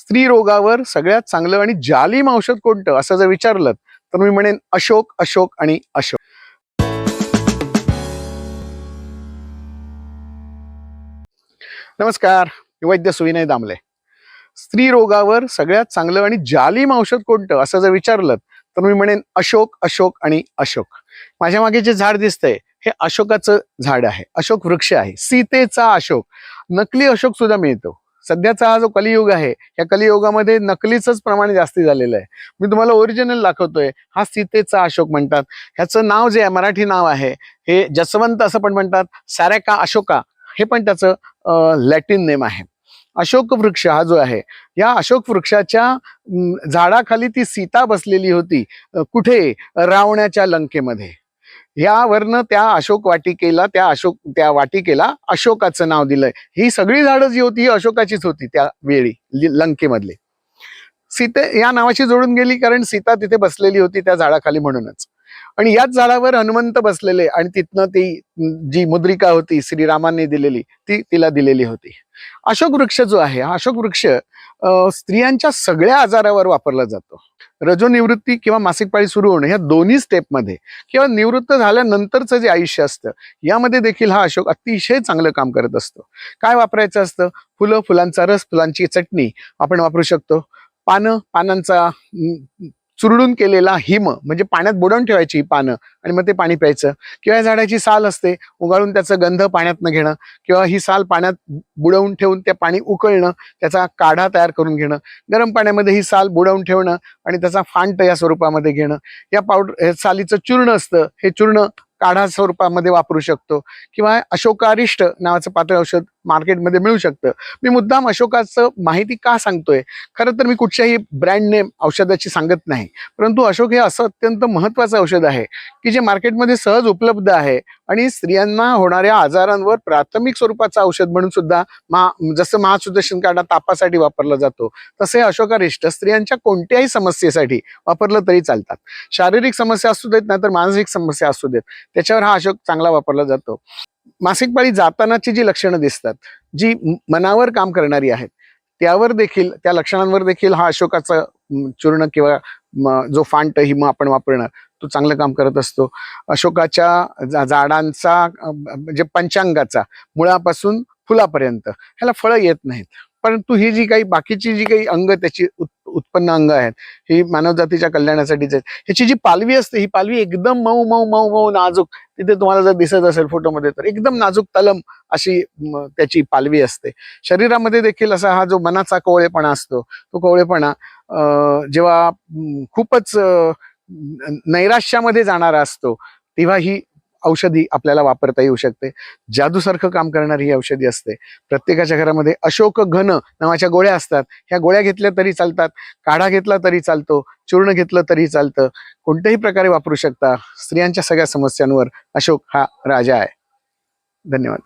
स्त्री रोगावर सगळ्यात चांगलं आणि जालीम औषध कोणतं? असं जर विचारलं तर मी म्हणेन अशोक अशोक आणि अशोक. नमस्कार मी वैद्य सुविनय दामले. स्त्री रोगावर सगळ्यात चांगलं आणि जालीम औषध कोणतं? असं जर विचारलं तर मी म्हणेन अशोक अशोक आणि अशोक. माझ्या मागे जे झाड दिसतंय हे अशोकाचं झाड आहे. अशोक वृक्ष आहे. सीतेचा अशोक. नकली अशोक सुद्धा मिळतो. सध्याचा हा जो कलियुग आहे या कलियुगामध्ये नकलीचंच प्रमाण जास्ती झालेलं आहे. मी तुम्हाला ओरिजिनल दाखवतोय हा सीतेचा अशोक म्हणतात. ह्याचं नाव जे आहे मराठी नाव आहे हे जसवंत असं पण म्हणतात सॅरेका अशोका हे पण त्याचं लॅटिन नेम आहे. अशोक वृक्ष हा जो आहे या अशोक वृक्षाच्या झाडाखाली ती सीता बसलेली होती कुठे? रावणाच्या लंकेमध्ये. यावरनं त्या अशोक वाटिकेला त्या अशोक त्या वाटिकेला अशोकाचं नाव दिलंय. ही सगळी झाडं जी होती ही अशोकाचीच होती त्या वेळी लि- लंकेमधली. सीते या नावाशी जोडून गेली कारण सीता तिथे बसलेली होती त्या झाडाखाली म्हणूनच. आणि याच झाडावर हनुमंत बसलेले आणि तिथनं ती जी मुद्रिका होती श्रीरामांनी दिलेली ती तिला दिलेली होती. अशोक वृक्ष जो आहे हा अशोक वृक्ष स्त्रियांच्या सगळ्या आजारावर वापरला जातो. रजोनिवृत्ती किंवा मासिक पाळी सुरू होणं ह्या दोन्ही स्टेपमध्ये किंवा निवृत्त झाल्यानंतरचं जे आयुष्य असतं यामध्ये देखील हा अशोक अतिशय चांगलं काम करत असतो. काय वापरायचं असतं? फुलं फुलांचा रस फुलांची चटणी आपण वापरू शकतो. पानं पानांचा चुरडून केलेला हिम म्हणजे पाण्यात बुडवून ठेवायची पानं आणि मग ते पाणी प्यायचं. किंवा या झाडाची साल असते उगाळून त्याचं गंध पाण्यातनं घेणं किंवा ही साल पाण्यात बुडवून ठेवून त्या पाणी उकळणं त्याचा काढा तयार करून घेणं गरम पाण्यामध्ये ही साल बुडवून ठेवणं आणि त्याचा फांट या स्वरूपामध्ये घेणं. या पावडर सालीचं चूर्ण असतं हे चूर्ण काढा स्वरूपामध्ये वापरू शकतो. किंवा अशोकारिष्ट नावाचं पातळ औषध मार्केटमध्ये मिळू शकतं. मी मुद्दाम अशोकाचं माहिती का सांगतोय? खरं तर मी कुठच्याही ब्रँड नेम औषधाची सांगत नाही. परंतु अशोक हे असं अत्यंत महत्वाचं औषध आहे की जे मार्केटमध्ये सहज उपलब्ध आहे आणि स्त्रियांना होणाऱ्या आजारांवर प्राथमिक स्वरूपाचं औषध म्हणून सुद्धा मा जसं महासुदर्शन काढा तापासाठी वापरला जातो तसे अशोकारिष्ट स्त्रियांच्या कोणत्याही समस्येसाठी वापरलं तरी चालतात. शारीरिक समस्या असू देत नाही तर मानसिक समस्या असू देत त्याच्यावर हा अशोक चांगला वापरला जातो. मासिक पाळी जातानाची जी लक्षणं दिसतात जी मनावर काम करणारी आहेत त्यावर देखील त्या लक्षणांवर देखील हा अशोकाचा चूर्ण किंवा जो फांट हिम आपण वापरणार तो चांगलं काम करत असतो. अशोकाच्या झाडांचा म्हणजे पंचांगाचा मुळापासून फुलापर्यंत ह्याला फळं येत नाहीत. परंतु ही जी काही बाकीची जी काही अंग त्याची उत्पन्न अंग आहेत. ही मानवजातीच्या कल्याणासाठीच आहेत. ह्याची जी पालवी असते ही पालवी एकदम मऊ मऊ मऊ मऊ नाजूक. तिथे तुम्हाला जर दिसत असेल फोटोमध्ये तर एकदम नाजूक तलम अशी त्याची पालवी असते. शरीरामध्ये देखील असा हा जो मनाचा कोवळेपणा असतो तो कोवळेपणा जेव्हा खूपच नैराश्यामध्ये जाणारा असतो तेव्हा ही औषधी आपल्याला वापरता येऊ शकते. जादूसारखं काम करणारी ही औषधी असते. प्रत्येकाच्या घरामध्ये अशोक घन नावाच्या गोळ्या असतात. ह्या गोळ्या घेतल्या तरी चालतात. काढा घेतला तरी चालतो. चूर्ण घेतलं तरी चालतं. कोणत्याही प्रकारे वापरू शकता. स्त्रियांच्या सगळ्या समस्यांवर अशोक हा राजा आहे. धन्यवाद.